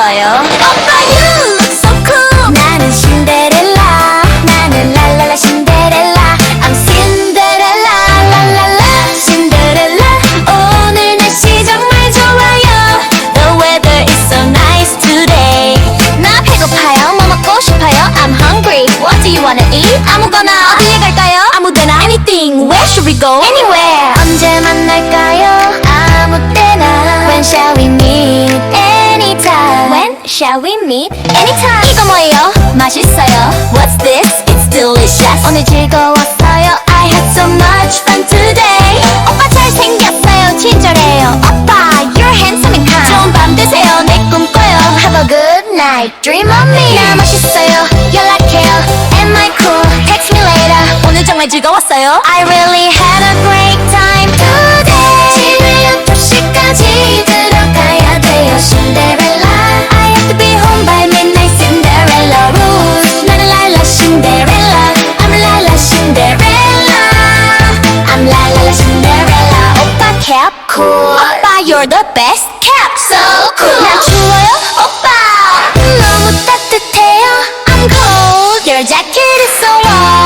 거예요 오빠 you look so cool 나는 신데렐라 나는 랄랄라 신데렐라 I'm Cinderella 랄랄라 신데렐라 오늘 날씨 정말 좋아요 The weather is so nice today 나 배고파요 뭐 먹고 싶어요 I'm hungry What do you wanna eat? 아무거나 어디에 갈까요? 아무데나 Anything Where should we go? Anywhere 언제 때나 When shall we meet? Anytime When shall we meet? Anytime 이거 뭐예요? 맛있어요 What's this? It's delicious 오늘 즐거웠어요 I had so much fun today 오빠 잘생겼어요 친절해요 오빠 You're handsome and kind 좋은 밤 되세요 내 꿈꿔요 Have a good night Dream of me 나 멋있어요 연락해요 Am I cool? Text me later 오늘 정말 즐거웠어요 I really cool 오빠 you're the best cap so cool 난 추워요 오빠 너무 따뜻해요 I'm cold your jacket is so warm